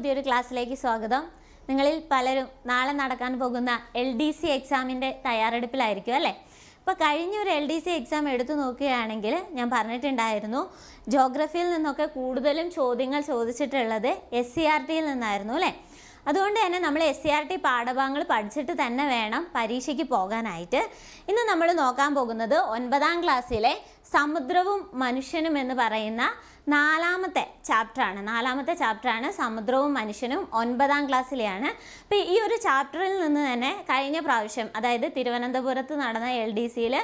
പുതിയൊരു ക്ലാസ്സിലേക്ക് സ്വാഗതം. നിങ്ങളിൽ പലരും നാളെ നടക്കാൻ പോകുന്ന എൽ ഡി സി എക്സാമിന്റെ തയ്യാറെടുപ്പിലായിരിക്കും അല്ലേ? ഇപ്പോൾ കഴിഞ്ഞൊരു എൽ ഡി സി എക്സാം എടുത്തു നോക്കുകയാണെങ്കിൽ ഞാൻ പറഞ്ഞിട്ടുണ്ടായിരുന്നു ജോഗ്രഫിയിൽ നിന്നൊക്കെ കൂടുതലും ചോദ്യങ്ങൾ ചോദിച്ചിട്ടുള്ളത് എസ് സി ആർ ടിയിൽ നിന്നായിരുന്നു അല്ലേ? അതുകൊണ്ട് തന്നെ നമ്മൾ എസ് സി ആർ ടി പാഠഭാഗങ്ങൾ പഠിച്ചിട്ട് തന്നെ വേണം പരീക്ഷയ്ക്ക് പോകാനായിട്ട്. ഇന്ന് നമ്മൾ നോക്കാൻ പോകുന്നത് ഒൻപതാം ക്ലാസ്സിലെ സമുദ്രവും മനുഷ്യനും എന്ന് പറയുന്ന നാലാമത്തെ ചാപ്റ്ററാണ്. നാലാമത്തെ ചാപ്റ്ററാണ് സമുദ്രവും മനുഷ്യനും ഒൻപതാം ക്ലാസ്സിലെയാണ്. അപ്പോൾ ഈ ഒരു ചാപ്റ്ററിൽ നിന്ന് തന്നെ കഴിഞ്ഞ പ്രാവശ്യം അതായത് തിരുവനന്തപുരത്ത് നടന്ന എൽ ഡി സിയിൽ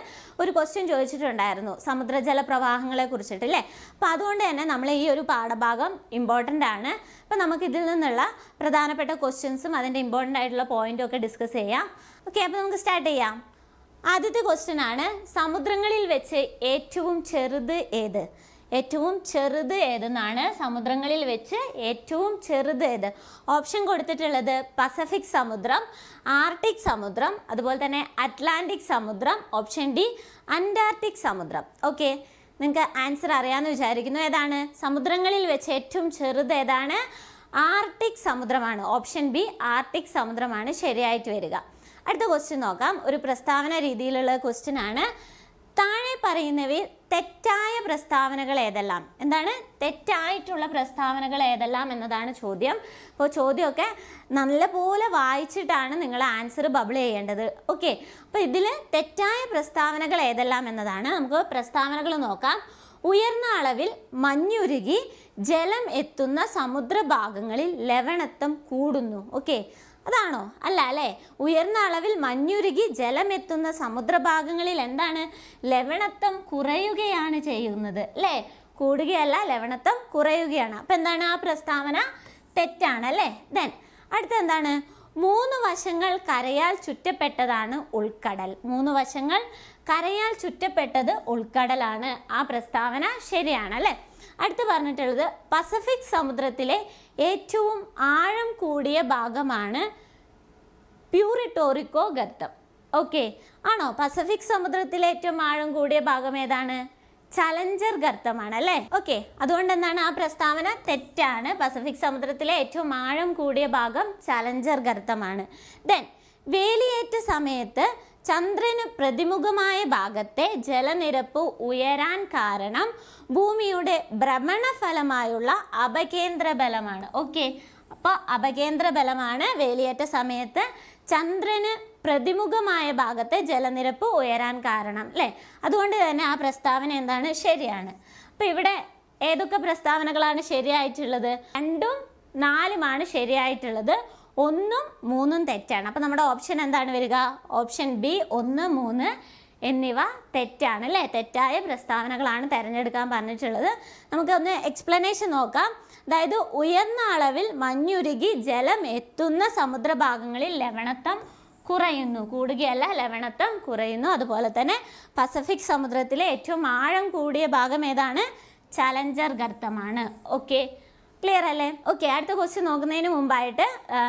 ഒരു ക്വസ്റ്റ്യൻ ചോദിച്ചിട്ടുണ്ടായിരുന്നു സമുദ്രജല പ്രവാഹങ്ങളെ കുറിച്ചിട്ട് അല്ലേ അപ്പോൾ അതുകൊണ്ട് തന്നെ നമ്മൾ ഈ ഒരു പാഠഭാഗം ഇമ്പോർട്ടന്റ് ആണ്. അപ്പോൾ നമുക്ക് ഇതിൽ നിന്നുള്ള പ്രധാനപ്പെട്ട ക്വസ്റ്റ്യൻസും അതിന്റെ ഇമ്പോർട്ടന്റ് ആയിട്ടുള്ള പോയിന്റും ഒക്കെ ഡിസ്കസ് ചെയ്യാം. ഓക്കെ അപ്പോൾ നമുക്ക് സ്റ്റാർട്ട് ചെയ്യാം. ആദ്യത്തെ ക്വസ്റ്റ്യൻ ആണ് സമുദ്രങ്ങളിൽ വെച്ച് ഏറ്റവും ചെറുത് ഏത്? ഏറ്റവും ചെറുത് ഏതെന്നാണ് സമുദ്രങ്ങളിൽ വെച്ച് ഏറ്റവും ചെറുത് ഏത്? ഓപ്ഷൻ കൊടുത്തിട്ടുള്ളത് പസഫിക് സമുദ്രം ആർട്ടിക് സമുദ്രം അതുപോലെ തന്നെ അറ്റ്ലാന്റിക് സമുദ്രം ഓപ്ഷൻ ഡി അന്റാർട്ടിക് സമുദ്രം. ഓക്കെ നിങ്ങൾക്ക് ആൻസർ അറിയാമെന്ന് വിചാരിക്കുന്നു. ഏതാണ്? സമുദ്രങ്ങളിൽ വെച്ച് ഏറ്റവും ചെറുത് ഏതാണ്? ആർട്ടിക് സമുദ്രമാണ്. ഓപ്ഷൻ ബി ആർട്ടിക് സമുദ്രമാണ്. ശരിയായിട്ട് വരിക. അടുത്ത ക്വസ്റ്റ്യൻ നോക്കാം. ഒരു പ്രസ്താവന രീതിയിലുള്ള ക്വസ്റ്റ്യൻ ആണ്. പറയുന്നവയിൽ തെറ്റായ പ്രസ്താവനകൾ ഏതെല്ലാം? എന്താണ്? തെറ്റായിട്ടുള്ള പ്രസ്താവനകൾ ഏതെല്ലാം എന്നതാണ് ചോദ്യം. അപ്പോൾ ചോദ്യമൊക്കെ നല്ലപോലെ വായിച്ചിട്ടാണ് നിങ്ങൾ ആൻസർ ബബിൾ ചെയ്യേണ്ടത്. ഓക്കെ. അപ്പോൾ ഇതിൽ തെറ്റായ പ്രസ്താവനകൾ ഏതെല്ലാം എന്നതാണ്. നമുക്ക് പ്രസ്താവനകൾ നോക്കാം. ഉയർന്ന അളവിൽ മഞ്ഞുരുകി ജലം എത്തുന്ന സമുദ്രഭാഗങ്ങളിൽ ലവണത്വം കൂടുന്നു. ഓക്കെ. അതാണോ? അല്ല അല്ലേ? ഉയർന്ന അളവിൽ മഞ്ഞുരുകി ജലമെത്തുന്ന സമുദ്രഭാഗങ്ങളിൽ എന്താണ്? ലവണത്വം കുറയുകയാണ് ചെയ്യുന്നത് അല്ലേ? കൂടുകയല്ല ലവണത്വം കുറയുകയാണ്. അപ്പം എന്താണ് ആ പ്രസ്താവന? തെറ്റാണ് അല്ലേ? ദെൻ അടുത്ത എന്താണ്? മൂന്ന് വശങ്ങൾ കരയാൽ ചുറ്റപ്പെട്ടതാണ് ഉൾക്കടൽ. മൂന്ന് വശങ്ങൾ കരയാൽ ചുറ്റപ്പെട്ടത് ഉൾക്കടലാണ്. ആ പ്രസ്താവന ശരിയാണ് അല്ലേ? അടുത്ത് പറഞ്ഞിട്ടുള്ളത് പസഫിക് സമുദ്രത്തിലെ ഏറ്റവും ആഴം കൂടിയ ഭാഗമാണ് പ്യൂറിട്ടോറിക്കോ ഗർത്തം. ഓക്കെ ആണോ? പസഫിക് സമുദ്രത്തിലെ ഏറ്റവും ആഴം കൂടിയ ഭാഗം ഏതാണ്? ചലഞ്ചർ ഗർത്തമാണ് അല്ലേ? ഓക്കെ അതുകൊണ്ട് എന്താണ് ആ പ്രസ്താവന? തെറ്റാണ്. പസഫിക് സമുദ്രത്തിലെ ഏറ്റവും ആഴം കൂടിയ ഭാഗം ചലഞ്ചർ ഗർത്തമാണ്. ദെൻ വേലിയേറ്റ സമയത്ത് ചന്ദ്രന് പ്രതിമുഖമായ ഭാഗത്തെ ജലനിരപ്പ് ഉയരാൻ കാരണം ഭൂമിയുടെ ഭ്രമണഫലമായുള്ള അപകേന്ദ്ര ബലമാണ് ഓക്കെ അപ്പോൾ അപകേന്ദ്ര ബലമാണ് വേലിയേറ്റ സമയത്ത് ചന്ദ്രന് പ്രതിമുഖമായ ഭാഗത്തെ ജലനിരപ്പ് ഉയരാൻ കാരണം അല്ലേ അതുകൊണ്ട് തന്നെ ആ പ്രസ്താവന എന്താണ്? ശരിയാണ്. അപ്പോൾ ഇവിടെ ഏതൊക്കെ പ്രസ്താവനകളാണ് ശരിയായിട്ടുള്ളത്? രണ്ടും നാലുമാണ് ശരിയായിട്ടുള്ളത്. ഒന്നും മൂന്നും തെറ്റാണ്. അപ്പോൾ നമ്മുടെ ഓപ്ഷൻ എന്താണ് വരിക? ഓപ്ഷൻ ബി ഒന്ന് മൂന്ന് എന്നിവ തെറ്റാണ് അല്ലേ തെറ്റായ പ്രസ്താവനകളാണ് തിരഞ്ഞെടുക്കാൻ പറഞ്ഞിട്ടുള്ളത്. നമുക്കൊന്ന് എക്സ്പ്ലനേഷൻ നോക്കാം. അതായത് ഉയർന്ന അളവിൽ മഞ്ഞുരുകി ജലം എത്തുന്ന സമുദ്രഭാഗങ്ങളിൽ ലവണത്വം കുറയുന്നു. കൂടുകയല്ല ലവണത്വം കുറയുന്നു. അതുപോലെ തന്നെ പസഫിക് സമുദ്രത്തിലെ ഏറ്റവും ആഴം കൂടിയ ഭാഗം ഏതാണ്? ചലഞ്ചർ ഗർത്തമാണ്. ഓക്കെ ക്ലിയർ അല്ലേ? ഓക്കെ അടുത്ത ക്വസ്റ്റ്യൻ നോക്കുന്നതിന് മുമ്പായിട്ട്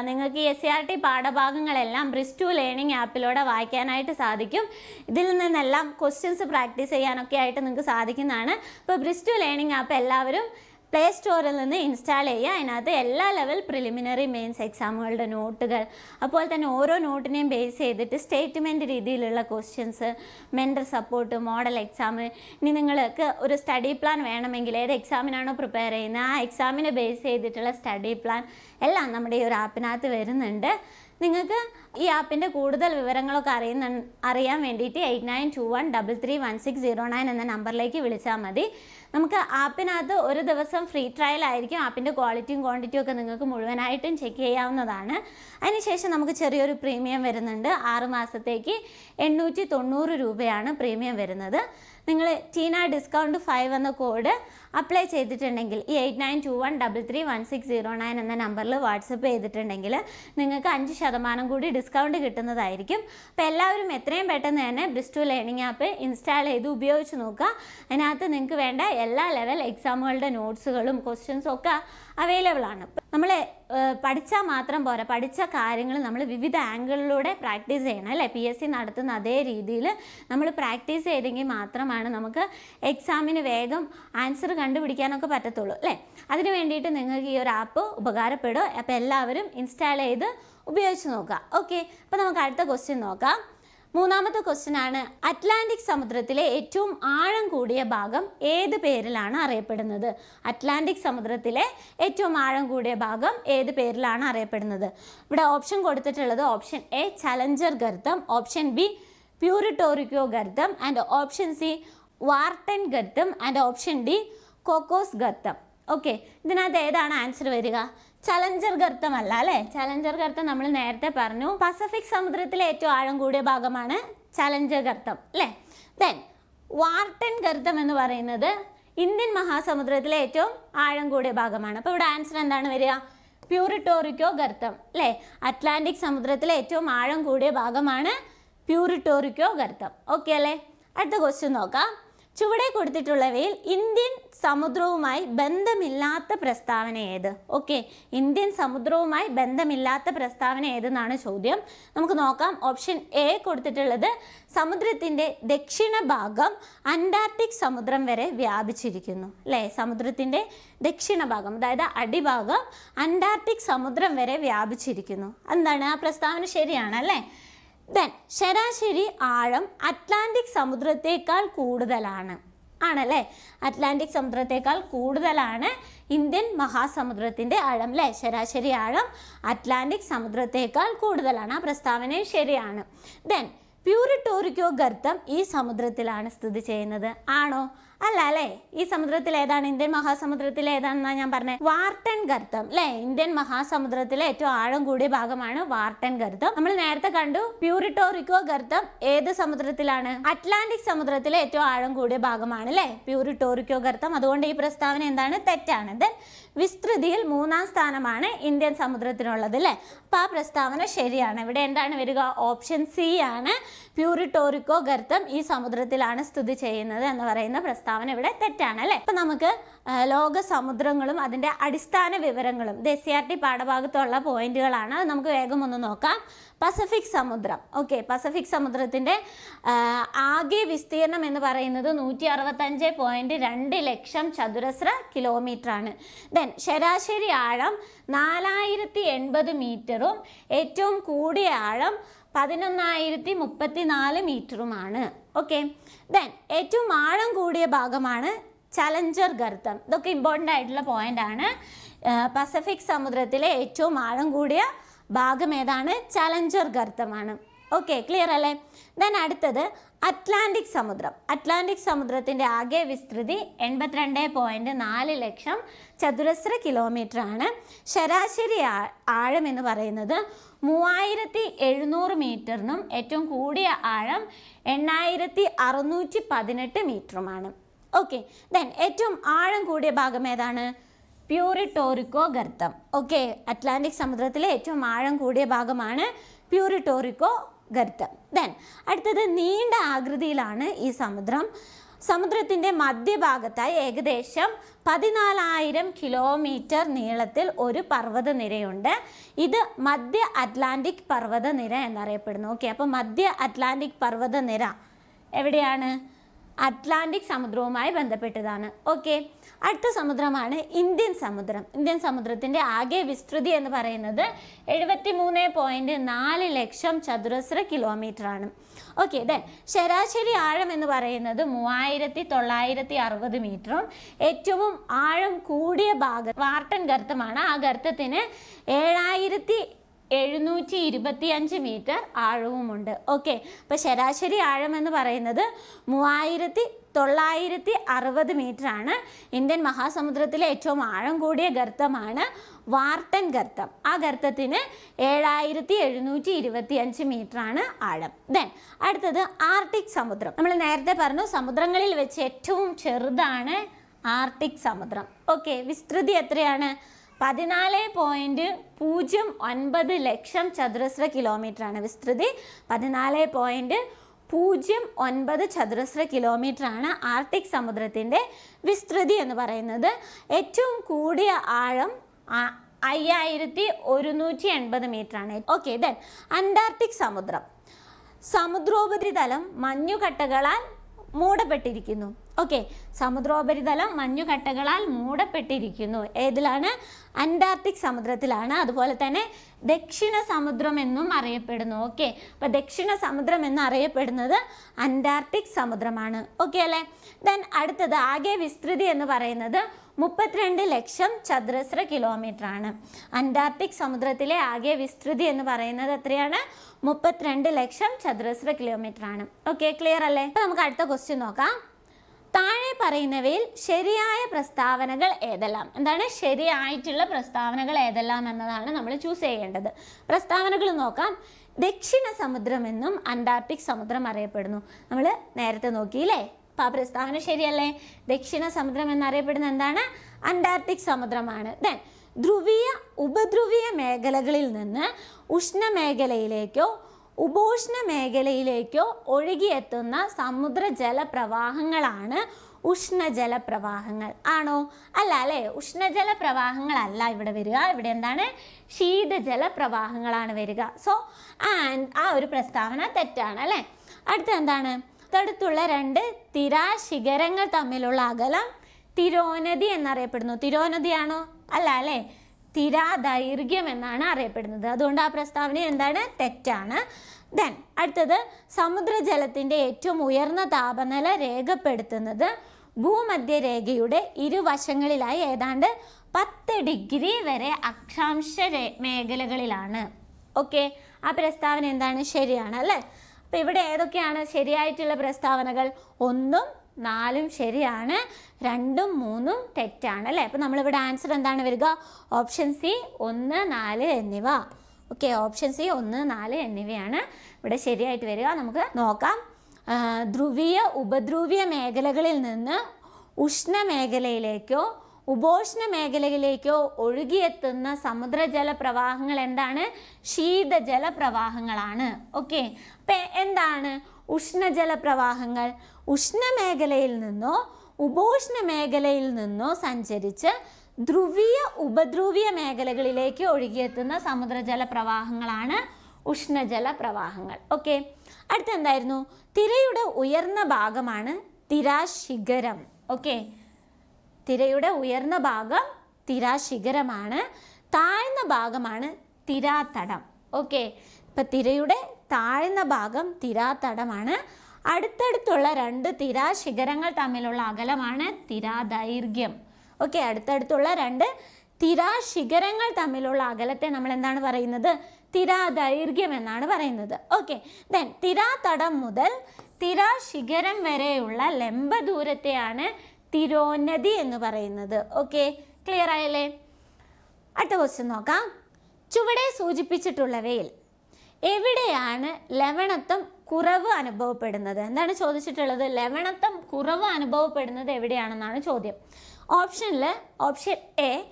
നിങ്ങൾക്ക് എസ് സി ആർ ടി പാഠഭാഗങ്ങളെല്ലാം ബ്രിസ്റ്റു ലേണിംഗ് ആപ്പിലൂടെ വായിക്കാനായിട്ട് സാധിക്കും. ഇതിൽ നിന്നെല്ലാം ക്വസ്റ്റ്യൻസ് പ്രാക്ടീസ് ചെയ്യാനൊക്കെ ആയിട്ട് നിങ്ങൾക്ക് സാധിക്കുന്നതാണ്. അപ്പോൾ ബ്രിസ്റ്റു ലേണിംഗ് ആപ്പ് എല്ലാവരും പ്ലേ സ്റ്റോറിൽ നിന്ന് ഇൻസ്റ്റാൾ ചെയ്യുക. അതിനകത്ത് എല്ലാ ലെവൽ പ്രിലിമിനറി മെയിൻസ് എക്സാമുകളുടെ നോട്ടുകൾ അതുപോലെ തന്നെ ഓരോ നോട്ടിനെയും ബേസ് ചെയ്തിട്ട് സ്റ്റേറ്റ്മെന്റ് രീതിയിലുള്ള questions mentor support model exam ഇനി നിങ്ങൾക്ക് ഒരു സ്റ്റഡി പ്ലാൻ വേണമെങ്കിൽ ഏത് എക്സാമിനാണോ പ്രിപ്പയർ ചെയ്യുന്നത് ആ എക്സാമിനെ ബേസ് ചെയ്തിട്ടുള്ള സ്റ്റഡി പ്ലാൻ എല്ലാം നമ്മുടെ ഈ ഒരു ആപ്പിനകത്ത് വരുന്നുണ്ട്. നിങ്ങൾക്ക് ഈ ആപ്പിന്റെ കൂടുതൽ വിവരങ്ങളൊക്കെ അറിയുന്ന അറിയാൻ വേണ്ടിയിട്ട് eight nine two one double three one six zero nine എന്ന നമ്പറിലേക്ക് വിളിച്ചാൽ മതി. നമുക്ക് ആപ്പിനകത്ത് ഒരു ദിവസം ഫ്രീ ട്രയൽ ആയിരിക്കും. ആപ്പിന്റെ ക്വാളിറ്റിയും ക്വാണ്ടിറ്റിയും ഒക്കെ നിങ്ങൾക്ക് മുഴുവനായിട്ടും ചെക്ക് ചെയ്യാവുന്നതാണ്. അതിനുശേഷം നമുക്ക് ചെറിയൊരു പ്രീമിയം വരുന്നുണ്ട്. ആറ് മാസത്തേക്ക് എണ്ണൂറ്റി തൊണ്ണൂറ് രൂപയാണ് പ്രീമിയം വരുന്നത്. നിങ്ങൾ ടീന ഡിസ്കൗണ്ട് ഫൈവ് എന്ന കോഡ് അപ്ലൈ ചെയ്തിട്ടുണ്ടെങ്കിൽ ഈ eight nine two one double three one six zero nine എന്ന നമ്പറിൽ വാട്സപ്പ് ചെയ്തിട്ടുണ്ടെങ്കിൽ നിങ്ങൾക്ക് അഞ്ച് ശതമാനം കൂടി ഡിസ്കൗണ്ട് കിട്ടുന്നതായിരിക്കും. അപ്പോൾ എല്ലാവരും എത്രയും പെട്ടെന്ന് തന്നെ ബ്രിസ്റ്റു ലേണിംഗ് ആപ്പ് ഇൻസ്റ്റാൾ ചെയ്ത് ഉപയോഗിച്ച് നോക്കുക. അതിനകത്ത് നിങ്ങൾക്ക് വേണ്ട എല്ലാ ലെവൽ എക്സാമുകളുടെ നോട്ട്സുകളും ക്വസ്റ്റ്യൻസും ഒക്കെ അവൈലബിൾ ആണ്. നമ്മൾ പഠിച്ചാൽ മാത്രം പോരാ. പഠിച്ച കാര്യങ്ങൾ നമ്മൾ വിവിധ ആംഗിളിലൂടെ പ്രാക്ടീസ് ചെയ്യണം അല്ലേ? പി എസ് സി നടത്തുന്ന അതേ രീതിയിൽ നമ്മൾ പ്രാക്ടീസ് ചെയ്തെങ്കിൽ മാത്രമാണ് നമുക്ക് എക്സാമിന് വേഗം ആൻസർ കണ്ടുപിടിക്കാനൊക്കെ പറ്റത്തുള്ളൂ അല്ലേ? അതിന് വേണ്ടിയിട്ട് നിങ്ങൾക്ക് ഈ ഒരു ആപ്പ് ഉപകാരപ്പെടും. അപ്പോൾ എല്ലാവരും ഇൻസ്റ്റാൾ ചെയ്ത് ഉപയോഗിച്ച് നോക്കുക. ഓക്കെ. അപ്പോൾ നമുക്ക് അടുത്ത ക്വസ്റ്റ്യൻ നോക്കാം. മൂന്നാമത്തെ ക്വസ്റ്റ്യൻ ആണ് അറ്റ്ലാന്റിക് സമുദ്രത്തിലെ ഏറ്റവും ആഴം കൂടിയ ഭാഗം ഏത് പേരിലാണ് അറിയപ്പെടുന്നത്? അറ്റ്ലാന്റിക് സമുദ്രത്തിലെ ഏറ്റവും ആഴം കൂടിയ ഭാഗം ഏത് പേരിലാണ് അറിയപ്പെടുന്നത്? ഇവിടെ ഓപ്ഷൻ കൊടുത്തിട്ടുള്ളത് ഓപ്ഷൻ എ ചലഞ്ചർ ഗർത്തം ഓപ്ഷൻ ബി പ്യൂരിറ്റോറിക്കോ ഗർത്തം ആൻഡ് ഓപ്ഷൻ സി വാർട്ടൻ ഗർത്തം ആൻഡ് ഓപ്ഷൻ ഡി കോക്കോസ് ഗർത്തം. ഓക്കെ ഇതിനകത്ത് ഏതാണ് ആൻസർ വരിക? ചലഞ്ചർ ഗർത്തമല്ല അല്ലെ? ചലഞ്ചർ ഗർത്തം നമ്മൾ നേരത്തെ പറഞ്ഞു. പസഫിക് സമുദ്രത്തിലെ ഏറ്റവും ആഴം കൂടിയ ഭാഗമാണ് ചലഞ്ചർ ഗർത്തം അല്ലേ? ദെൻ വാർട്ടൻ ഗർത്തം എന്ന് പറയുന്നത് ഇന്ത്യൻ മഹാസമുദ്രത്തിലെ ഏറ്റവും ആഴം കൂടിയ ഭാഗമാണ്. അപ്പോൾ ഇവിടെ ആൻസർ എന്താണ് വരിക? പ്യൂരിറ്റോറിക്കോ ഗർത്തം അല്ലേ? അറ്റ്ലാന്റിക് സമുദ്രത്തിലെ ഏറ്റവും ആഴം കൂടിയ ഭാഗമാണ് പ്യൂരിറ്റോറിക്കോ ഗർത്തം. ഓക്കെ അല്ലേ? അടുത്ത ക്വസ്റ്റ്യൻ നോക്കാം. ചുവടെ കൊടുത്തിട്ടുള്ളവയിൽ ഇന്ത്യൻ സമുദ്രവുമായി ബന്ധമില്ലാത്ത പ്രസ്താവന ഏത്? ഓക്കെ ഇന്ത്യൻ സമുദ്രവുമായി ബന്ധമില്ലാത്ത പ്രസ്താവന ഏതെന്നാണ് ചോദ്യം. നമുക്ക് നോക്കാം. ഓപ്ഷൻ എ കൊടുത്തിട്ടുള്ളത് സമുദ്രത്തിന്റെ ദക്ഷിണ ഭാഗം അന്റാർട്ടിക് സമുദ്രം വരെ വ്യാപിച്ചിരിക്കുന്നു. അല്ലേ? സമുദ്രത്തിന്റെ ദക്ഷിണ ഭാഗം അതായത് അടിഭാഗം അന്റാർട്ടിക് സമുദ്രം വരെ വ്യാപിച്ചിരിക്കുന്നു. എന്താണ്? ആ പ്രസ്താവന ശരിയാണ് അല്ലേ? ദെൻ ശരാശരി ആഴം അറ്റ്ലാന്റിക് സമുദ്രത്തേക്കാൾ കൂടുതലാണ്. ആണല്ലേ? അറ്റ്ലാന്റിക് സമുദ്രത്തേക്കാൾ കൂടുതലാണ് ഇന്ത്യൻ മഹാസമുദ്രത്തിന്റെ ആഴം അല്ലേ? ശരാശരി ആഴം അറ്റ്ലാന്റിക് സമുദ്രത്തേക്കാൾ കൂടുതലാണ്. ആ പ്രസ്താവന ശരിയാണ്. ദെൻ പ്യൂരിറ്റോറിക്കോ ഗർത്തം ഈ സമുദ്രത്തിലാണ് സ്ഥിതി ചെയ്യുന്നത്. ആണോ? അല്ല അല്ലേ? ഈ സമുദ്രത്തിൽ ഏതാണ്? ഇന്ത്യൻ മഹാസമുദ്രത്തിൽ ഏതാണെന്നാ ഞാൻ പറഞ്ഞത് വാർട്ടൻ ഗർത്തം അല്ലേ? ഇന്ത്യൻ മഹാസമുദ്രത്തിലെ ഏറ്റവും ആഴം കൂടിയ ഭാഗമാണ് വാർട്ടൻ ഗർത്തം. നമ്മൾ നേരത്തെ കണ്ടു പ്യൂരിട്ടോറിക്കോ ഗർത്തം ഏത് സമുദ്രത്തിലാണ്? അറ്റ്ലാന്റിക് സമുദ്രത്തിലെ ഏറ്റവും ആഴം കൂടിയ ഭാഗമാണ് അല്ലേ? പ്യൂരിട്ടോറിക്കോ ഗർത്തം. അതുകൊണ്ട് ഈ പ്രസ്താവന എന്താണ്? തെറ്റാണ്. ദെൻ വിസ്തൃതിയിൽ മൂന്നാം സ്ഥാനമാണ് ഇന്ത്യൻ സമുദ്രത്തിനുള്ളത് അല്ലേ? അപ്പോൾ ആ പ്രസ്താവന ശരിയാണ്. ഇവിടെ എന്താണ് വരിക? ഓപ്ഷൻ സി ആണ്. പ്യൂരിട്ടോറിക്കോ ഗർത്തം ഈ സമുദ്രത്തിലാണ് സ്ഥിതി ചെയ്യുന്നത് എന്ന് പറയുന്ന പ്രസ്താവന ഇവിടെ തെറ്റാണ് അല്ലേ? അപ്പം നമുക്ക് ലോക സമുദ്രങ്ങളും അതിന്റെ അടിസ്ഥാന വിവരങ്ങളും ഇത് സി ആർ ടി പാഠഭാഗത്തുള്ള പോയിന്റുകളാണ്. നമുക്ക് വേഗം ഒന്ന് നോക്കാം. പസഫിക് സമുദ്രം ഓക്കെ പസഫിക് സമുദ്രത്തിന്റെ ആകെ വിസ്തീർണം എന്ന് പറയുന്നത് നൂറ്റി അറുപത്തഞ്ച് പോയിന്റ് രണ്ട് ലക്ഷം ചതുരശ്ര കിലോമീറ്റർ ആണ് ദെൻ ശരാശരി ആഴം നാലായിരത്തി എൺപത് മീറ്ററും ഏറ്റവും കൂടിയ ആഴം പതിനൊന്നായിരത്തി മുപ്പത്തി നാല് മീറ്ററുമാണ്. ഓക്കെ ദെൻ ഏറ്റവും ആഴം കൂടിയ ഭാഗമാണ് ചലഞ്ചർ ഗർത്തം. ഇതൊക്കെ ഇമ്പോർട്ടന്റ് ആയിട്ടുള്ള പോയിന്റ് ആണ്. പസഫിക് സമുദ്രത്തിലെ ഏറ്റവും ആഴം കൂടിയ ഭാഗം ഏതാണ് ചലഞ്ചർ ഗർത്തമാണ്. ഓക്കെ ക്ലിയർ അല്ലേ? ദെൻ അടുത്തത് അറ്റ്ലാന്റിക് സമുദ്രം. അറ്റ്ലാന്റിക് സമുദ്രത്തിന്റെ ആകെ വിസ്തൃതി എൺപത്തിരണ്ട് പോയിന്റ് നാല് ലക്ഷം ചതുരശ്ര കിലോമീറ്റർ ആണ്. ശരാശരി ആഴം എന്ന് പറയുന്നത് മൂവായിരത്തി എഴുന്നൂറ് മീറ്ററിനും ഏറ്റവും കൂടിയ ആഴം എണ്ണായിരത്തി അറുന്നൂറ്റി പതിനെട്ട് മീറ്ററുമാണ് ഓക്കെ ദെൻ ഏറ്റവും ആഴം കൂടിയ ഭാഗം ഏതാണ്? പ്യൂരിറ്റോറിക്കോ ഗർത്തം. ഓക്കെ അറ്റ്ലാന്റിക് സമുദ്രത്തിലെ ഏറ്റവും ആഴം കൂടിയ ഭാഗമാണ് പ്യൂരിട്ടോറിക്കോ ഗർത്തം. ദെൻ അടുത്തത് നീണ്ട ആകൃതിയിലാണ് ഈ സമുദ്രം. സമുദ്രത്തിന്റെ മധ്യഭാഗത്തായി ഏകദേശം പതിനാലായിരം കിലോമീറ്റർ നീളത്തിൽ ഒരു പർവതനിരയുണ്ട് ഇത് മധ്യ അറ്റ്ലാന്റിക് പർവതനിര എന്നറിയപ്പെടുന്നു. ഓക്കെ അപ്പോൾ മധ്യ അറ്റ്ലാന്റിക് പർവതനിര എവിടെയാണ്? അറ്റ്ലാന്റിക് സമുദ്രവുമായി ബന്ധപ്പെട്ടതാണ്. ഓക്കെ അടുത്ത സമുദ്രമാണ് ഇന്ത്യൻ സമുദ്രം. ഇന്ത്യൻ സമുദ്രത്തിന്റെ ആകെ വിസ്തൃതി എന്ന് പറയുന്നത് എഴുപത്തി മൂന്ന് പോയിന്റ് നാല് ലക്ഷം ചതുരശ്ര കിലോമീറ്റർ ആണ് ഓക്കെ ദെൻ ശരാശരി ആഴം എന്ന് പറയുന്നത് മൂവായിരത്തി തൊള്ളായിരത്തി അറുപത് മീറ്ററും ഏറ്റവും ആഴം കൂടിയ ഭാഗം വാർട്ടൻ ഗർത്തമാണ്. ആ ഗർത്തത്തിന് ഏഴായിരത്തി എഴുന്നൂറ്റി ഇരുപത്തി അഞ്ച് മീറ്റർ ആഴവുമുണ്ട്. ഓക്കെ അപ്പോൾ ശരാശരി ആഴം എന്ന് പറയുന്നത് മൂവായിരത്തി തൊള്ളായിരത്തി അറുപത് ആണ് ഇന്ത്യൻ മഹാസമുദ്രത്തിലെ ഏറ്റവും ആഴം കൂടിയ ഗർത്തമാണ് വാർട്ടൻ ഗർത്തം. ആ ഗർത്തത്തിന് ഏഴായിരത്തി എഴുന്നൂറ്റി ഇരുപത്തി അഞ്ച് മീറ്റർ ആണ് ആഴം. ദെൻ അടുത്തത് ആർട്ടിക് സമുദ്രം. നമ്മൾ നേരത്തെ പറഞ്ഞു സമുദ്രങ്ങളിൽ വെച്ച് ഏറ്റവും ചെറുതാണ് ആർട്ടിക് സമുദ്രം. ഓക്കെ വിസ്തൃതി എത്രയാണ്? പതിനാല് പോയിന്റ് പൂജ്യം ഒൻപത് ലക്ഷം ചതുരശ്ര കിലോമീറ്റർ ആണ് വിസ്തൃതി. പതിനാല് പോയിന്റ് പൂജ്യം ഒൻപത് ചതുരശ്ര കിലോമീറ്റർ ആണ് ആർട്ടിക് സമുദ്രത്തിന്റെ വിസ്തൃതി എന്ന് പറയുന്നത്. ഏറ്റവും കൂടിയ ആഴം അയ്യായിരത്തി ഒരുന്നൂറ്റി എൺപത് മീറ്റർ ആണ് ഓക്കെ ദെൻ അന്റാർട്ടിക് സമുദ്രം. സമുദ്രോപരിതലം മഞ്ഞുകട്ടകളാൽ മൂടപ്പെട്ടിരിക്കുന്നു. ഓക്കെ സമുദ്രോപരിതലം മഞ്ഞുകട്ടകളാൽ മൂടപ്പെട്ടിരിക്കുന്നു. ഏതിലാണ്? അന്റാർട്ടിക് സമുദ്രത്തിലാണ്. അതുപോലെ തന്നെ ദക്ഷിണ സമുദ്രം എന്നും അറിയപ്പെടുന്നു. ഓക്കെ അപ്പോൾ ദക്ഷിണ സമുദ്രം എന്ന് അറിയപ്പെടുന്നത് അന്റാർട്ടിക് സമുദ്രമാണ്. ഓക്കെ അല്ലേ? ദെൻ അടുത്തത് ആകെ വിസ്തൃതി എന്ന് പറയുന്നത് മുപ്പത്തിരണ്ട് ലക്ഷം ചതുരശ്ര കിലോമീറ്റർ ആണ് അന്റാർട്ടിക് സമുദ്രത്തിലെ ആകെ വിസ്തൃതി എന്ന് പറയുന്നത് എത്രയാണ്? മുപ്പത്തിരണ്ട് ലക്ഷം ചതുരശ്ര കിലോമീറ്റർ ആണ് ഓക്കെ ക്ലിയർ അല്ലേ? അപ്പൊ നമുക്ക് അടുത്ത ക്വസ്റ്റ്യൻ നോക്കാം. താഴെ പറയുന്നവയിൽ ശരിയായ പ്രസ്താവനകൾ ഏതെല്ലാം? എന്താണ്? ശരിയായിട്ടുള്ള പ്രസ്താവനകൾ ഏതെല്ലാം എന്നതാണ് നമ്മൾ ചൂസ് ചെയ്യേണ്ടത്. പ്രസ്താവനകൾ നോക്കാം. ദക്ഷിണ സമുദ്രമെന്നും അന്റാർട്ടിക് സമുദ്രം അറിയപ്പെടുന്നു. നമ്മൾ നേരത്തെ നോക്കിയില്ലേ? അപ്പോൾ ആ പ്രസ്താവന ശരിയല്ലേ? ദക്ഷിണ സമുദ്രം എന്നറിയപ്പെടുന്ന എന്താണ്? അന്റാർട്ടിക് സമുദ്രമാണ്. ദെൻ ധ്രുവീയ ഉപധ്രുവീയ മേഖലകളിൽ നിന്ന് ഉഷ്ണമേഖലയിലേക്കോ ഉപോഷ്ണ മേഖലയിലേക്കോ ഒഴുകിയെത്തുന്ന സമുദ്ര ജലപ്രവാഹങ്ങളാണ് ഉഷ്ണജല പ്രവാഹങ്ങൾ ആണോ? അല്ല അല്ലേ? ഉഷ്ണജല പ്രവാഹങ്ങളല്ല ഇവിടെ വരിക. ഇവിടെ എന്താണ്? ശീതജല പ്രവാഹങ്ങളാണ് വരിക. സോ ആൻഡ് ആ ഒരു പ്രസ്താവന തെറ്റാണ് അല്ലേ? അടുത്ത എന്താണ്? തൊട്ടടുത്തുള്ള രണ്ട് തിരാശിഖരങ്ങൾ തമ്മിലുള്ള അകലം തിരോനദി എന്നറിയപ്പെടുന്നു. തിരോനദിയാണോ? അല്ല അല്ലേ? തിരാദൈർഘ്യം എന്നാണ് അറിയപ്പെടുന്നത്. അതുകൊണ്ട് ആ പ്രസ്താവന എന്താണ്? തെറ്റാണ്. ദെൻ അടുത്തത് സമുദ്രജലത്തിന്റെ ഏറ്റവും ഉയർന്ന താപനില രേഖപ്പെടുത്തുന്നത് ഭൂമധ്യരേഖയുടെ ഇരുവശങ്ങളിലായി ഏതാണ്ട് പത്ത് ഡിഗ്രി വരെ അക്ഷാംശ മേഖലകളിലാണ്. ഓക്കെ ആ പ്രസ്താവന എന്താണ്? ശരിയാണ് അല്ലേ? അപ്പോൾ ഇവിടെ ഏതൊക്കെയാണ് ശരിയായിട്ടുള്ള പ്രസ്താവനകൾ? ഒന്നും നാലും ശരിയാണ്. രണ്ടും മൂന്നും തെറ്റാണ് അല്ലേ? അപ്പോൾ നമ്മളിവിടെ ആൻസർ എന്താണ് വരിക? ഓപ്ഷൻ സി ഒന്ന് നാല് എന്നിവ. ഓക്കെ ഓപ്ഷൻ സി ഒന്ന് നാല് എന്നിവയാണ് ഇവിടെ ശരിയായിട്ട് വരിക. നമുക്ക് നോക്കാം. ധ്രുവീയ ഉപധ്രുവീയ മേഖലകളിൽ നിന്ന് ഉഷ്ണമേഖലയിലേക്കോ ഉപോഷ്ണ മേഖലയിലേക്കോ ഒഴുകിയെത്തുന്ന സമുദ്രജല പ്രവാഹങ്ങൾ എന്താണ്? ശീതജല പ്രവാഹങ്ങളാണ്. ഓക്കെ അപ്പം എന്താണ്? ഉഷ്ണജല പ്രവാഹങ്ങൾ ഉഷ്ണമേഖലയിൽ നിന്നോ ഉപോഷ്ണ മേഖലയിൽ നിന്നോ സഞ്ചരിച്ച് ധ്രുവീയ ഉപധ്രുവീയ മേഖലകളിലേക്ക് ഒഴുകിയെത്തുന്ന സമുദ്രജല പ്രവാഹങ്ങളാണ് ഉഷ്ണജല പ്രവാഹങ്ങൾ ഓക്കെ. അടുത്ത എന്തായിരുന്നു തിരയുടെ ഉയർന്ന ഭാഗമാണ് തിരാശിഖരം. ഓക്കെ. തിരയുടെ ഉയർന്ന ഭാഗം തിരാശിഖരമാണ്. താഴ്ന്ന ഭാഗമാണ് തിരാതടം. ഓക്കെ. ഇപ്പം തിരയുടെ താഴ്ന്ന ഭാഗം തിരാതടമാണ്. അടുത്തടുത്തുള്ള രണ്ട് തിരാശിഖരങ്ങൾ തമ്മിലുള്ള അകലമാണ് തിരാദൈർഘ്യം. ഓക്കെ അടുത്തടുത്തുള്ള രണ്ട് തിരാശിഖരങ്ങൾ തമ്മിലുള്ള അകലത്തെ നമ്മൾ എന്താണ് പറയുന്നത്? തിരാദൈർഘ്യം എന്നാണ് പറയുന്നത്. ഓക്കെ ദെൻ തിരാതടം മുതൽ തിരാശിഖരം വരെയുള്ള ലംബ ദൂരത്തെയാണ് തിരോന്നതി എന്ന് പറയുന്നത്. ഓക്കെ ക്ലിയർ ആയല്ലേ? അടുത്ത ക്വസ്റ്റ്യൻ നോക്കാം. ചുവടെ സൂചിപ്പിച്ചിട്ടുള്ളവയിൽ എവിടെയാണ് ലവണത്വം കുറവ് അനുഭവപ്പെടുന്നത്? എന്താണ് ചോദിച്ചിട്ടുള്ളത്? ലവണത്വം കുറവ് അനുഭവപ്പെടുന്നത് എവിടെയാണെന്നാണ് ചോദ്യം. ഓപ്ഷനിൽ ഓപ്ഷൻ എ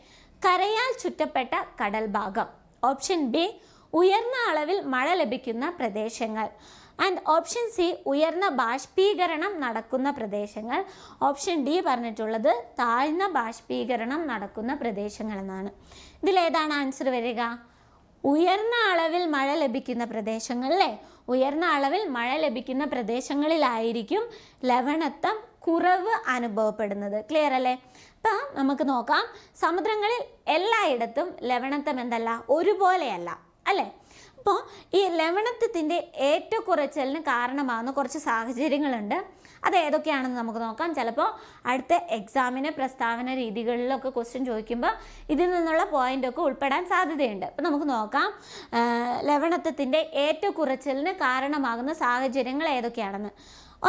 കരയാൽ ചുറ്റപ്പെട്ട കടൽ ഭാഗം. ഓപ്ഷൻ ബി ഉയർന്ന അളവിൽ മഴ ലഭിക്കുന്ന പ്രദേശങ്ങൾ. ആൻഡ് ഓപ്ഷൻ സി ഉയർന്ന ബാഷ്പീകരണം നടക്കുന്ന പ്രദേശങ്ങൾ. ഓപ്ഷൻ ഡി പറഞ്ഞിട്ടുള്ളത് താഴ്ന്ന ബാഷ്പീകരണം നടക്കുന്ന പ്രദേശങ്ങൾ എന്നാണ്. ഇതിലേതാണ് ആൻസർ വരിക? ഉയർന്ന അളവിൽ മഴ ലഭിക്കുന്ന പ്രദേശങ്ങളിലെ ഉയർന്ന അളവിൽ മഴ ലഭിക്കുന്ന പ്രദേശങ്ങളിലായിരിക്കും ലവണത്വം കുറവ് അനുഭവപ്പെടുന്നത്. ക്ലിയർ അല്ലേ? അപ്പം നമുക്ക് നോക്കാം. സമുദ്രങ്ങളിൽ എല്ലായിടത്തും ലവണത്വം എന്തല്ല? ഒരുപോലെയല്ല. അല്ലേ? അപ്പോൾ ഈ ലവണത്വത്തിന്റെ ഏറ്റക്കുറച്ചലിന് കാരണമാകുന്ന കുറച്ച് സാഹചര്യങ്ങളുണ്ട്. അത് ഏതൊക്കെയാണെന്ന് നമുക്ക് നോക്കാം. ചിലപ്പോൾ അടുത്ത എക്സാമിന് പ്രസ്താവന രീതികളിലൊക്കെ ക്വസ്റ്റ്യൻ ചോദിക്കുമ്പോൾ ഇതിൽ നിന്നുള്ള പോയിന്റൊക്കെ ഉൾപ്പെടാൻ സാധ്യതയുണ്ട്. അപ്പോൾ നമുക്ക് നോക്കാം. ലവണത്വത്തിന്റെ ഏറ്റക്കുറച്ചലിന് കാരണമാകുന്ന സാഹചര്യങ്ങൾ ഏതൊക്കെയാണെന്ന്.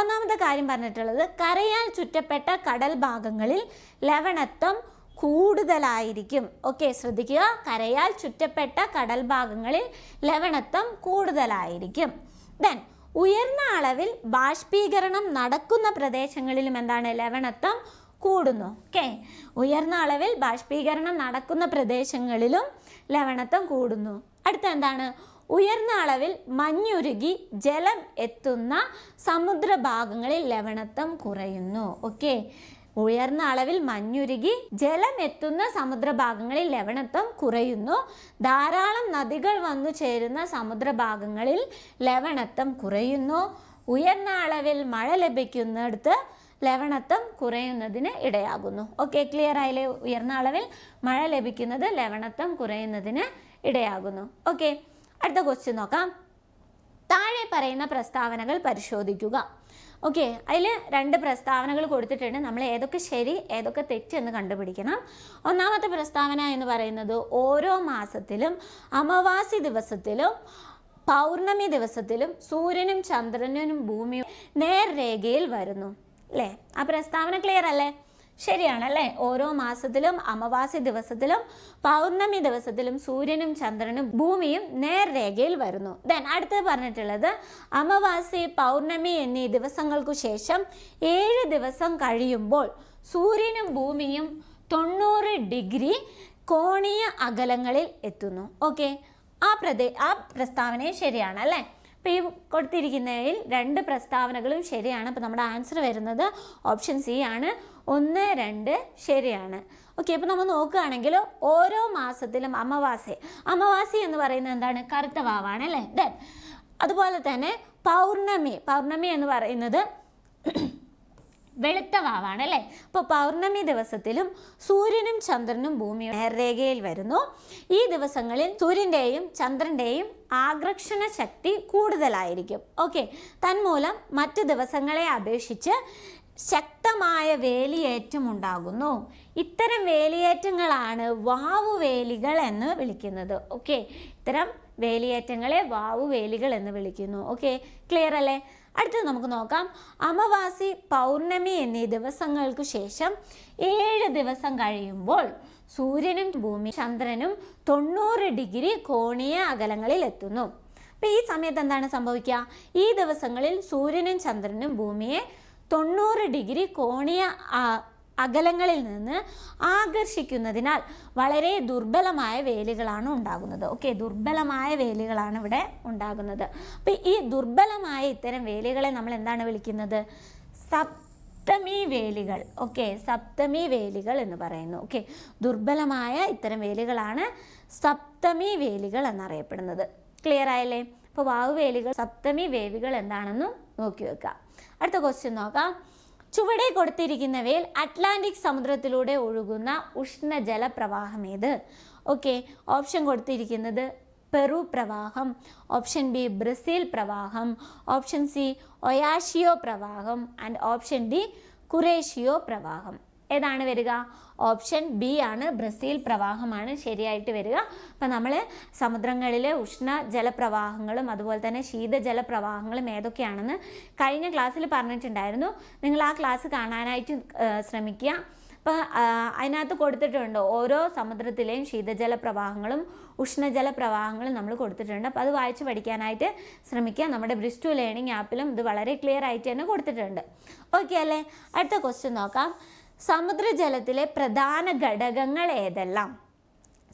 ഒന്നാമത്തെ കാര്യം പറഞ്ഞിട്ടുള്ളത് കരയാൽ ചുറ്റപ്പെട്ട കടൽ ഭാഗങ്ങളിൽ ലവണത്വം കൂടുതലായിരിക്കും. ഓക്കെ ശ്രദ്ധിക്കുക. കരയാൽ ചുറ്റപ്പെട്ട കടൽ ഭാഗങ്ങളിൽ ലവണത്വം കൂടുതലായിരിക്കും. ദെൻ ഉയർന്ന അളവിൽ ബാഷ്പീകരണം നടക്കുന്ന പ്രദേശങ്ങളിലും എന്താണ്? ലവണത്വം കൂടുന്നു. ഓക്കെ ഉയർന്ന അളവിൽ ബാഷ്പീകരണം നടക്കുന്ന പ്രദേശങ്ങളിലും ലവണത്വം കൂടുന്നു. അടുത്ത എന്താണ്? ഉയർന്ന അളവിൽ മഞ്ഞുരുകി ജലം എത്തുന്ന സമുദ്രഭാഗങ്ങളിൽ ലവണത്വം കുറയുന്നു. ഓക്കെ ഉയർന്ന അളവിൽ മഞ്ഞുരുകി ജലം എത്തുന്ന സമുദ്രഭാഗങ്ങളിൽ ലവണത്വം കുറയുന്നു. ധാരാളം നദികൾ വന്നു ചേരുന്ന സമുദ്രഭാഗങ്ങളിൽ ലവണത്വം കുറയുന്നു. ഉയർന്ന അളവിൽ മഴ ലഭിക്കുന്നിടത്ത് ലവണത്വം കുറയുന്നതിന് ഇടയാകുന്നു. ഓക്കെ ക്ലിയർ ആയില്ലേ? ഉയർന്ന അളവിൽ മഴ ലഭിക്കുന്നത് ലവണത്വം കുറയുന്നതിന് ഇടയാകുന്നു. ഓക്കെ അടുത്ത ക്വസ്റ്റ്യൻ നോക്കാം. താഴെ പറയുന്ന പ്രസ്താവനകൾ പരിശോധിക്കുക. ഓക്കെ അതിൽ രണ്ട് പ്രസ്താവനകൾ കൊടുത്തിട്ടുണ്ട്. നമ്മൾ ഏതൊക്കെ ശരി ഏതൊക്കെ തെറ്റ് എന്ന് കണ്ടുപിടിക്കണം. ഒന്നാമത്തെ പ്രസ്താവന എന്ന് പറയുന്നത് ഓരോ മാസത്തിലും അമാവാസി ദിവസത്തിലും പൗർണമി ദിവസത്തിലും സൂര്യനും ചന്ദ്രനും ഭൂമിയും നേർരേഖയിൽ വരുന്നു. അല്ലേ? ആ പ്രസ്താവന ക്ലിയർ അല്ലേ? ശരിയാണല്ലേ? ഓരോ മാസത്തിലും അമാവാസി ദിവസത്തിലും പൗർണമി ദിവസത്തിലും സൂര്യനും ചന്ദ്രനും ഭൂമിയും നേർരേഖയിൽ വരുന്നു. ദെൻ അടുത്തത് പറഞ്ഞിട്ടുള്ളത് അമാവാസി പൗർണമി എന്നീ ദിവസങ്ങൾക്കു ശേഷം ഏഴ് ദിവസം കഴിയുമ്പോൾ സൂര്യനും ഭൂമിയും തൊണ്ണൂറ് ഡിഗ്രി കോണീയ അകലങ്ങളിൽ എത്തുന്നു. ഓക്കെ ആ പ്രദേ ആ പ്രസ്താവനയും ശരിയാണ് അല്ലേ? അപ്പോൾ ഈ കൊടുത്തിരിക്കുന്നതിൽ രണ്ട് പ്രസ്താവനകളും ശരിയാണ്. അപ്പോൾ നമ്മുടെ ആൻസർ വരുന്നത് ഓപ്ഷൻ സി ആണ്. ഒന്ന് രണ്ട് ശരിയാണ്. ഓക്കെ അപ്പോൾ നമ്മൾ നോക്കുകയാണെങ്കിൽ ഓരോ മാസത്തിലും അമാവാസി. അമാവാസി എന്ന് പറയുന്നത് എന്താണ്? കറുത്ത വാവാണ് അല്ലേ? ദെൻ അതുപോലെ തന്നെ പൗർണമി. പൗർണമി എന്ന് പറയുന്നത് വെളുത്ത വാവാണ് അല്ലേ? അപ്പോൾ പൗർണമി ദിവസത്തിലും സൂര്യനും ചന്ദ്രനും ഭൂമിയും നേർരേഖയിൽ വരുന്നു. ഈ ദിവസങ്ങളിൽ സൂര്യന്റെയും ചന്ദ്രന്റെയും ആകർഷണ ശക്തി കൂടുതലായിരിക്കും. ഓക്കെ. തന്മൂലം മറ്റ് ദിവസങ്ങളെ അപേക്ഷിച്ച് ശക്തമായ വേലിയേറ്റം ഉണ്ടാകുന്നു. ഇത്തരം വേലിയേറ്റങ്ങളാണ് വാവുവേലികൾ എന്ന് വിളിക്കുന്നത്. ഓക്കെ. ഇത്തരം വേലിയേറ്റങ്ങളെ വാവുവേലികൾ എന്ന് വിളിക്കുന്നു. ഓക്കെ. ക്ലിയർ അല്ലേ? അടുത്തത് നമുക്ക് നോക്കാം. അമാവാസി പൗർണമി എന്നീ ദിവസങ്ങൾക്ക് ശേഷം ഏഴ് ദിവസം കഴിയുമ്പോൾ സൂര്യനും ഭൂമി ചന്ദ്രനും തൊണ്ണൂറ് ഡിഗ്രി കോണീയ അകലങ്ങളിൽ എത്തുന്നു. അപ്പം ഈ സമയത്ത് എന്താണ് സംഭവിക്കുക? ഈ ദിവസങ്ങളിൽ സൂര്യനും ചന്ദ്രനും ഭൂമിയെ തൊണ്ണൂറ് ഡിഗ്രി കോണീയ അകലങ്ങളിൽ നിന്ന് ആകർഷിക്കുന്നതിനാൽ വളരെ ദുർബലമായ വേലികളാണ് ഉണ്ടാകുന്നത്. ഓക്കെ ദുർബലമായ വേലികളാണ് ഇവിടെ ഉണ്ടാകുന്നത്. അപ്പം ഈ ദുർബലമായ ഇത്തരം വേലികളെ നമ്മൾ എന്താണ് വിളിക്കുന്നത്? സപ്തമി വേലികൾ. ഓക്കെ സപ്തമി വേലികൾ എന്ന് പറയുന്നു. ഓക്കെ ദുർബലമായ ഇത്തരം വേലികളാണ് സപ്തമി വേലികൾ എന്നറിയപ്പെടുന്നത്. ക്ലിയർ ആയല്ലേ? അപ്പോൾ വാവുവേലികൾ സപ്തമി വേവികൾ എന്താണെന്നും നോക്കി വെക്കാം. അടുത്ത ക്വസ്റ്റ്യൻ നോക്കാം. ചുവടെ കൊടുത്തിരിക്കുന്നവയിൽ അറ്റ്ലാന്റിക് സമുദ്രത്തിലൂടെ ഒഴുകുന്ന ഉഷ്ണജല പ്രവാഹം ഏത്? ഓക്കെ ഓപ്ഷൻ കൊടുത്തിരിക്കുന്നത് പെറു പ്രവാഹം ഓപ്ഷൻ ബി ബ്രസീൽ പ്രവാഹം ഓപ്ഷൻ സി ഒയാഷിയോ പ്രവാഹം ആൻഡ് ഓപ്ഷൻ ഡി കുറേഷിയോ പ്രവാഹം. ഏതാണ് വരിക? ഓപ്ഷൻ ബി ആണ്. ബ്രസീൽ പ്രവാഹമാണ്. ശരിയായിട്ട് വരിക. അപ്പം നമ്മൾ സമുദ്രങ്ങളിലെ ഉഷ്ണ ജലപ്രവാഹങ്ങളും അതുപോലെ തന്നെ ശീതജല പ്രവാഹങ്ങളും ഏതൊക്കെയാണെന്ന് കഴിഞ്ഞ ക്ലാസ്സിൽ പറഞ്ഞിട്ടുണ്ടായിരുന്നു. നിങ്ങൾ ആ ക്ലാസ് കാണാനായിട്ട് ശ്രമിക്കുക. അപ്പോൾ അതിനകത്ത് കൊടുത്തിട്ടുണ്ട്. ഓരോ സമുദ്രത്തിലെയും ശീതജല പ്രവാഹങ്ങളും ഉഷ്ണജല പ്രവാഹങ്ങളും നമ്മൾ കൊടുത്തിട്ടുണ്ട്. അപ്പോൾ അത് വായിച്ച് പഠിക്കാനായിട്ട് ശ്രമിക്കുക. നമ്മുടെ ബ്രിസ്റ്റു ലേണിംഗ് ആപ്പിലും ഇത് വളരെ ക്ലിയർ ആയിട്ട് തന്നെ കൊടുത്തിട്ടുണ്ട്. ഓക്കെ അല്ലേ? അടുത്ത ക്വസ്റ്റ്യൻ നോക്കാം. സമുദ്രജലത്തിലെ പ്രധാന ഘടകങ്ങൾ ഏതെല്ലാം?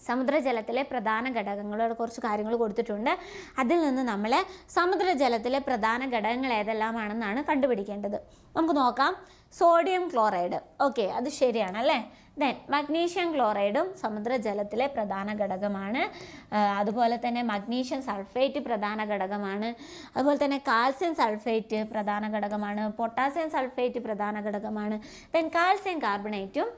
സമുദ്രജലത്തിലെ പ്രധാന ഘടകങ്ങളോട് കുറച്ച് കാര്യങ്ങൾ കൊടുത്തിട്ടുണ്ട്. അതിൽ നിന്ന് നമ്മൾ സമുദ്രജലത്തിലെ പ്രധാന ഘടകങ്ങൾ ഏതെല്ലാമാണെന്നാണ് കണ്ടുപിടിക്കേണ്ടത്. നമുക്ക് നോക്കാം. Sodium chloride. ഓക്കെ അത് ശരിയാണ് അല്ലേ ദെൻ മഗ്നീഷ്യം ക്ലോറൈഡും സമുദ്രജലത്തിലെ പ്രധാന ഘടകമാണ്. അതുപോലെ തന്നെ മഗ്നീഷ്യം സൾഫേറ്റ് പ്രധാന ഘടകമാണ്. അതുപോലെ തന്നെ കാൽസ്യം സൾഫേറ്റ് പ്രധാന ഘടകമാണ്. പൊട്ടാസ്യം സൾഫേറ്റ് പ്രധാന ഘടകമാണ്. ദെൻ കാൽസ്യം കാർബണേറ്റും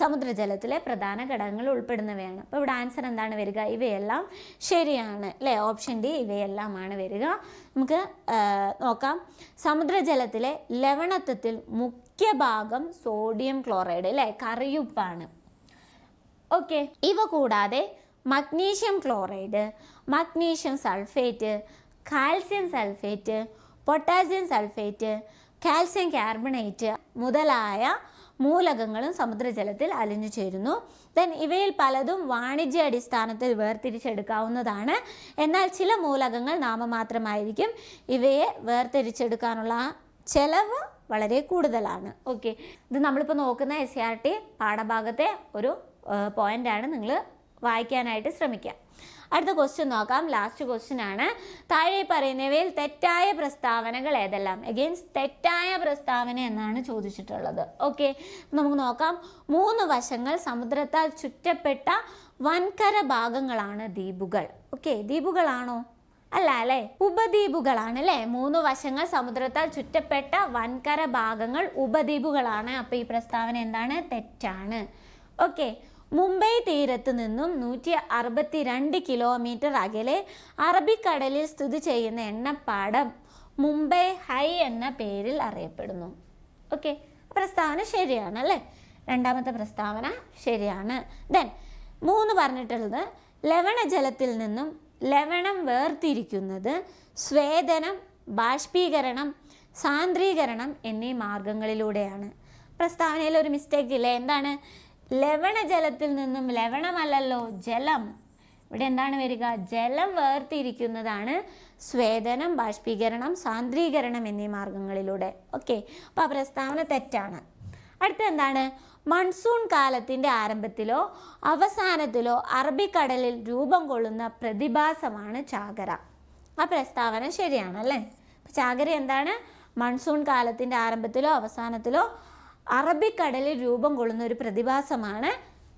സമുദ്രജലത്തിലെ പ്രധാന ഘടകങ്ങൾ ഉൾപ്പെടുന്നവയാണ്. അപ്പോൾ ഇവിടെ ആൻസർ എന്താണ് വരിക? ഇവയെല്ലാം ശരിയാണ് അല്ലേ? ഓപ്ഷൻ ഡി ഇവയെല്ലാമാണ് വരിക. നമുക്ക് നോക്കാം. സമുദ്രജലത്തിലെ ലവണത്വത്തിൽ മുഖ്യ ഭാഗം സോഡിയം ക്ലോറൈഡ് അല്ലേ കറിയുപ്പാണ്. ഓക്കെ ഇവ കൂടാതെ magnesium chloride magnesium sulphate calcium sulphate potassium sulphate calcium carbonate മുതലായ മൂലകങ്ങളും സമുദ്രജലത്തിൽ അലിഞ്ഞു ചേരുന്നു. ദെൻ ഇവയിൽ പലതും വാണിജ്യ അടിസ്ഥാനത്തിൽ വേർതിരിച്ചെടുക്കാവുന്നതാണ്. എന്നാൽ ചില മൂലകങ്ങൾ നാമമാത്രമായിരിക്കും ഇവയെ വേർതിരിച്ചെടുക്കാനുള്ള ചെലവ് വളരെ കൂടുതലാണ്. ഓക്കെ ഇത് നമ്മളിപ്പോൾ നോക്കുന്ന എസ് ആർ ടി പാഠഭാഗത്തെ ഒരു പോയിന്റാണ് നിങ്ങൾ വായിക്കാനായിട്ട് ശ്രമിക്കുക അടുത്ത ക്വസ്റ്റ്യൻ നോക്കാം. ലാസ്റ്റ് ക്വസ്റ്റ്യൻ ആണ്. താഴെ പറയുന്നവയിൽ തെറ്റായ പ്രസ്താവനകൾ ഏതെല്ലാം? എഗെയിൻസ്റ്റ് തെറ്റായ പ്രസ്താവന എന്നാണ് ചോദിച്ചിട്ടുള്ളത്. ഓക്കെ നമുക്ക് നോക്കാം. മൂന്ന് വശങ്ങൾ സമുദ്രത്താൽ ചുറ്റപ്പെട്ട വൻകര ഭാഗങ്ങളാണ് ദ്വീപുകൾ. ഓക്കെ ദ്വീപുകളാണോ? അല്ല അല്ലേ ഉപദ്വീപുകളാണ് അല്ലേ മൂന്ന് വശങ്ങൾ സമുദ്രത്താൽ ചുറ്റപ്പെട്ട വൻകര ഭാഗങ്ങൾ ഉപദ്വീപുകളാണ്. അപ്പോൾ ഈ പ്രസ്താവന എന്താണ്? തെറ്റാണ്. ഓക്കെ. മുംബൈ തീരത്ത് നിന്നും നൂറ്റി അറുപത്തി രണ്ട് കിലോമീറ്റർ അകലെ അറബിക്കടലിൽ സ്ഥിതി ചെയ്യുന്ന എണ്ണപ്പാടം മുംബൈ ഹൈ എന്ന പേരിൽ അറിയപ്പെടുന്നു. ഓക്കെ. പ്രസ്താവന ശരിയാണ് അല്ലേ? രണ്ടാമത്തെ പ്രസ്താവന ശരിയാണ്. ദെൻ മൂന്ന് പറഞ്ഞിട്ടുള്ളത്. ലവണജലത്തിൽ നിന്നും ലവണം വേർതിരിക്കുന്നത് സ്വേദനം ബാഷ്പീകരണം സാന്ദ്രീകരണം എന്നീ മാർഗങ്ങളിലൂടെയാണ്. പ്രസ്താവനയിൽ ഒരു മിസ്റ്റേക്ക് ഇല്ലേ? എന്താണ്? ലവണജലത്തിൽ നിന്നും ലവണമല്ലല്ലോ ജലം. ഇവിടെ എന്താണ് വരിക? ജലം വേർതിരിക്കുന്നതാണ് സ്വേദനം ബാഷ്പീകരണം സാന്ദ്രീകരണം എന്നീ മാർഗങ്ങളിലൂടെ. ഓക്കെ അപ്പോൾ ആ പ്രസ്താവന തെറ്റാണ്. അടുത്ത എന്താണ്? മൺസൂൺ കാലത്തിന്റെ ആരംഭത്തിലോ അവസാനത്തിലോ അറബിക്കടലിൽ രൂപം കൊള്ളുന്ന പ്രതിഭാസമാണ് ചാകര. ആ പ്രസ്താവന ശരിയാണല്ലേ? ചാകര എന്താണ്? മൺസൂൺ കാലത്തിന്റെ ആരംഭത്തിലോ അവസാനത്തിലോ അറബിക്കടലിൽ രൂപം കൊള്ളുന്ന ഒരു പ്രതിഭാസമാണ്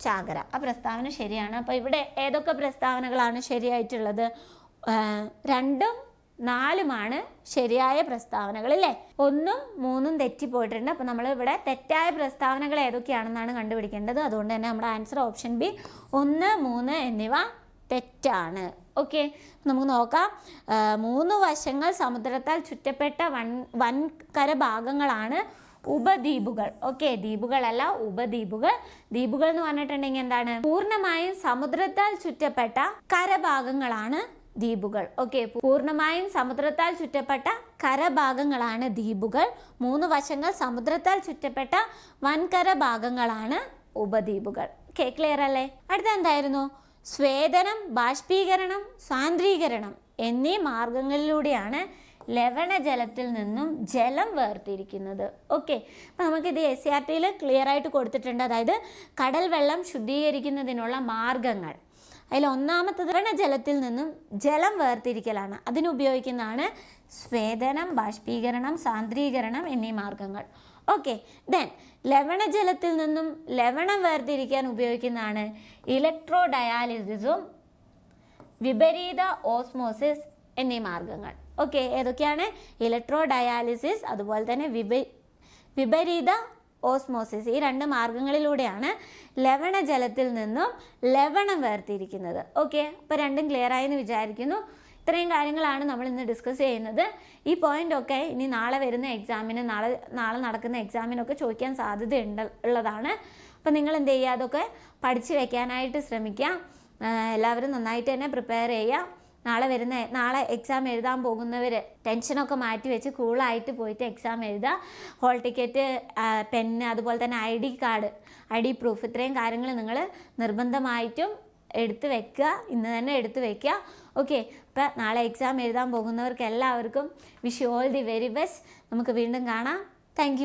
ചാകര. ആ പ്രസ്താവന ശരിയാണ്. അപ്പോൾ ഇവിടെ ഏതൊക്കെ പ്രസ്താവനകളാണ് ശരിയായിട്ടുള്ളത്? രണ്ടും നാലുമാണ് ശരിയായ പ്രസ്താവനകൾ അല്ലേ? ഒന്നും മൂന്നും തെറ്റിപ്പോയിട്ടുണ്ട്. അപ്പോൾ നമ്മൾ ഇവിടെ തെറ്റായ പ്രസ്താവനകൾ ഏതൊക്കെയാണെന്നാണ് കണ്ടുപിടിക്കേണ്ടത്. അതുകൊണ്ട് തന്നെ നമ്മുടെ ആൻസർ ഓപ്ഷൻ ബി ഒന്ന് മൂന്ന് എന്നിവ തെറ്റാണ്. ഓക്കെ? നമുക്ക് നോക്കാം. മൂന്ന് വശങ്ങൾ സമുദ്രത്താൽ ചുറ്റപ്പെട്ട വൻ വൻകര ഭാഗങ്ങളാണ് ഉപദ്വീപുകൾ. ഓക്കെ? ദ്വീപുകളല്ല ഉപദ്വീപുകൾ. ദ്വീപുകൾ എന്ന് പറഞ്ഞിട്ടുണ്ടെങ്കിൽ എന്താണ്? പൂർണമായും സമുദ്രത്താൽ ചുറ്റപ്പെട്ട കരഭാഗങ്ങളാണ് ദ്വീപുകൾ. ഓക്കെ പൂർണമായും സമുദ്രത്താൽ ചുറ്റപ്പെട്ട കരഭാഗങ്ങളാണ് ദ്വീപുകൾ. മൂന്ന് വശങ്ങൾ സമുദ്രത്താൽ ചുറ്റപ്പെട്ട വൻകര ഭാഗങ്ങളാണ് ഉപദ്വീപുകൾ. ഓക്കെ ക്ലിയർ അല്ലേ? അടുത്ത എന്തായിരുന്നു? സ്വേദനം ബാഷ്പീകരണം സാന്ദ്രീകരണം എന്നീ മാർഗങ്ങളിലൂടെയാണ് ലവണജലത്തിൽ നിന്നും ജലം വേർതിരിക്കുന്നത്. ഓക്കെ അപ്പോൾ നമുക്കിത് എസ് സി ആർ ടിയിൽ ക്ലിയർ ആയിട്ട് കൊടുത്തിട്ടുണ്ട്. അതായത് കടൽ വെള്ളം ശുദ്ധീകരിക്കുന്നതിനുള്ള മാർഗങ്ങൾ. അതിൽ ഒന്നാമത്തത് ജലത്തിൽ നിന്നും ജലം വേർതിരിക്കലാണ്. അതിനുപയോഗിക്കുന്നതാണ് സ്വേദനം ബാഷ്പീകരണം സാന്ദ്രീകരണം എന്നീ മാർഗങ്ങൾ. ഓക്കെ ദെൻ ലവണജലത്തിൽ നിന്നും ലവണം വേർതിരിക്കാൻ ഉപയോഗിക്കുന്നതാണ് ഇലക്ട്രോ ഡയാലിസിസും വിപരീത ഓസ്മോസിസ് എന്നീ മാർഗങ്ങൾ. ഓക്കെ ഏതൊക്കെയാണ്? ഇലക്ട്രോ ഡയാലിസിസ് അതുപോലെ തന്നെ വിപ വിപരീത ഓസ്മോസിസ് ഈ രണ്ട് മാർഗങ്ങളിലൂടെയാണ് ലവണജലത്തിൽ നിന്നും ലവണം വേർതിരിക്കുന്നത്. ഓക്കെ അപ്പോൾ രണ്ടും ക്ലിയർ ആയെന്ന് വിചാരിക്കുന്നു. ഇത്രയും കാര്യങ്ങളാണ് നമ്മൾ ഇന്ന് ഡിസ്കസ് ചെയ്യുന്നത്. ഈ പോയിന്റ് ഒക്കെ ഇനി നാളെ വരുന്ന എക്സാമിന് നാളെ നാളെ നടക്കുന്ന എക്സാമിനൊക്കെ ചോദിക്കാൻ സാധ്യത ഉണ്ട് ഉള്ളതാണ്. അപ്പോൾ നിങ്ങൾ എന്ത് ചെയ്യുക? അതൊക്കെ പഠിച്ചു വെക്കാനായിട്ട് ശ്രമിക്കുക. എല്ലാവരും നന്നായിട്ട് തന്നെ പ്രിപ്പയർ ചെയ്യുക. നാളെ വരുന്ന നാളെ എക്സാം എഴുതാൻ പോകുന്നവർ ടെൻഷനൊക്കെ മാറ്റി വെച്ച് കൂളായിട്ട് പോയിട്ട് എക്സാം എഴുതുക. ഹോൾ ടിക്കറ്റ് പെന്ന് അതുപോലെ തന്നെ I D card I D proof ഇത്രയും കാര്യങ്ങൾ നിങ്ങൾ നിർബന്ധമായിട്ടും എടുത്ത് വെക്കുക. ഇന്ന് തന്നെ എടുത്ത് വെക്കുക. ഓക്കെ അപ്പം നാളെ എക്സാം എഴുതാൻ പോകുന്നവർക്ക് എല്ലാവർക്കും wish all the very best നമുക്ക് വീണ്ടും കാണാം. താങ്ക്